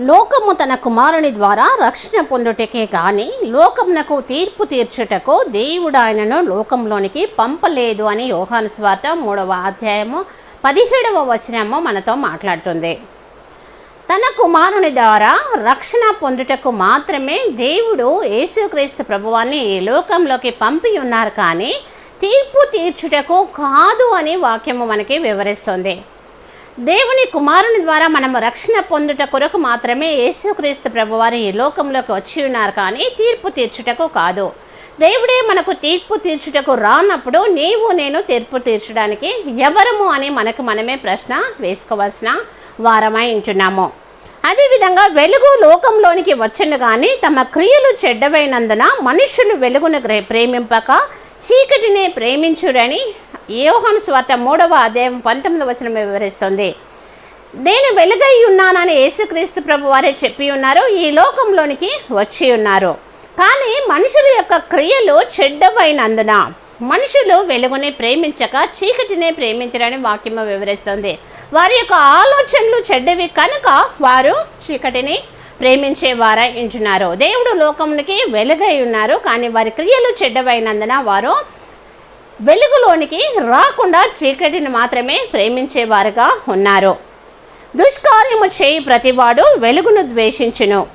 లోకము తన కుమారుని ద్వారా రక్షణ పొందుటకే కానీ లోకమునకు తీర్పు తీర్చుటకు దేవుడు ఆయనను లోకంలోనికి పంపలేదు అని యోహాను స్వార్త మూడవ అధ్యాయము పదిహేడవ వచనము మనతో మాట్లాడుతుంది. తన కుమారుని ద్వారా రక్షణ పొందుటకు మాత్రమే దేవుడు యేసుక్రీస్తు ప్రభువాన్ని ఈ లోకంలోకి పంపి ఉన్నారు కానీ తీర్పు తీర్చుటకు కాదు అని వాక్యము మనకి వివరిస్తుంది. దేవుని కుమారుని ద్వారా మనము రక్షణ పొందుట కొరకు మాత్రమే యేసుక్రీస్తు ప్రభువారు ఈ లోకంలోకి వచ్చి ఉన్నారు కానీ తీర్పు తీర్చుటకు కాదు. దేవుడే మనకు తీర్పు తీర్చుటకు రానప్పుడు నీవు నేను తీర్పు తీర్చడానికి ఎవరము అని మనకు మనమే ప్రశ్న వేసుకోవాల్సిన వారమై ఉంటున్నాము. అదేవిధంగా వెలుగు లోకంలోనికి వచ్చను కానీ తమ క్రియలు చెడ్డవైనందున మనుషులు వెలుగును ప్రేమింపక చీకటిని ప్రేమించుడని యోహన్ స్వార్త మూడవ అధ్యాయం పంతొమ్మిది వచనం వివరిస్తుంది. నేను వెలుగై ఉన్నానని యేసుక్రీస్తు ప్రభు వారే చెప్పి ఉన్నారు. ఈ లోకంలోనికి వచ్చి ఉన్నారు. కానీ మనుషుల యొక్క క్రియలు చెడ్డవైనందున మనుషులు వెలుగుని ప్రేమించక చీకటినే ప్రేమించరని వాక్యము వివరిస్తుంది. వారి యొక్క ఆలోచనలు చెడ్డవి కనుక వారు చీకటిని ప్రేమించే వారై ఉంటున్నారు. దేవుడు లోకమునికి వెలుగై ఉన్నారు. కానీ వారి క్రియలు చెడ్డవైనందున వారు వెలుగులోనికి రాకుండా చీకటిని మాత్రమే ప్రేమించేవారుగా ఉన్నారు. దుష్కార్యము చేయి ప్రతివాడు వెలుగును ద్వేషించును.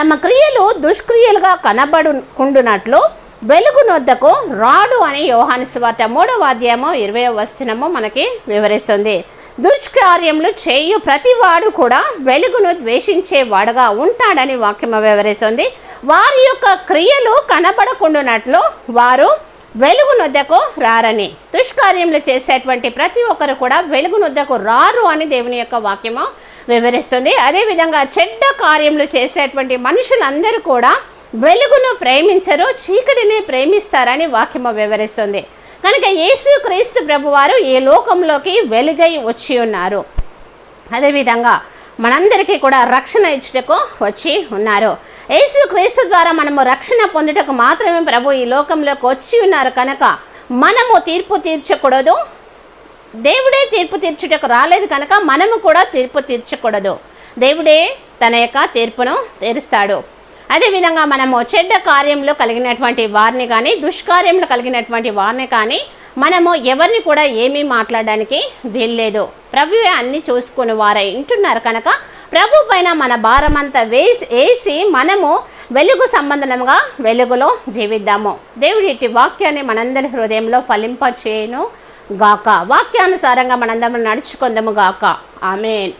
తమ క్రియలు దుష్క్రియలుగా కనబడుకుండునట్లు వెలుగునొద్దకు రాడు అని యోహాను స్వార్త మూడవ అధ్యాయము ఇరవై వచనము మనకి వివరిస్తుంది. దుష్కార్యములు చేయు ప్రతివాడు కూడా వెలుగును ద్వేషించేవాడుగా ఉంటాడని వాక్యము వివరిస్తుంది. వారి యొక్క క్రియలు కనబడకుండునట్లు వారు వెలుగునొద్దకు రారని. దుష్కార్యములు చేసేటువంటి ప్రతి ఒక్కరు కూడా వెలుగునొద్దకు రారు అని దేవుని యొక్క వాక్యము వివరిస్తుంది. అదేవిధంగా చెడ్డ కార్యములు చేసేటువంటి మనుషులందరూ కూడా వెలుగును ప్రేమించరు చీకటిని ప్రేమిస్తారని వాక్యము వివరిస్తుంది. కనుక యేసుక్రీస్తు ప్రభువారు ఈ లోకంలోకి వెలుగై వచ్చి ఉన్నారు. అదేవిధంగా మనందరికీ కూడా రక్షణ ఇచ్చుటకు వచ్చి ఉన్నారు. యేసు క్రీస్తు ద్వారా మనము రక్షణ పొందుటకు మాత్రమే ప్రభు ఈ లోకంలోకి వచ్చి ఉన్నారు కనుక మనము తీర్పు తీర్చకూడదు. దేవుడే తీర్పు తీర్చుటకు రాలేదు కనుక మనము కూడా తీర్పు తీర్చకూడదు. దేవుడే తన యొక్క తీర్పును తీరుస్తాడు. అదేవిధంగా మనము చెడ్డ కార్యంలో కలిగినటువంటి వారిని కానీ దుష్కార్యంలో కలిగినటువంటి వారిని కానీ మనము ఎవరిని కూడా ఏమీ మాట్లాడడానికి వీల్లేదు. ప్రభువే అన్ని చూసుకుని వారై ఉంటున్నారు కనుక ప్రభు పైన మన భారమంతా వేసి వేసి మనము వెలుగు సంబంధంగా వెలుగులో జీవిద్దాము. దేవుడి ఇట్టి వాక్యాన్ని మనందరి హృదయంలో ఫలింప చేయను గాక వాక్యానుసారంగా మనందరం నడుచుకుందాము గాక. ఆమెన్.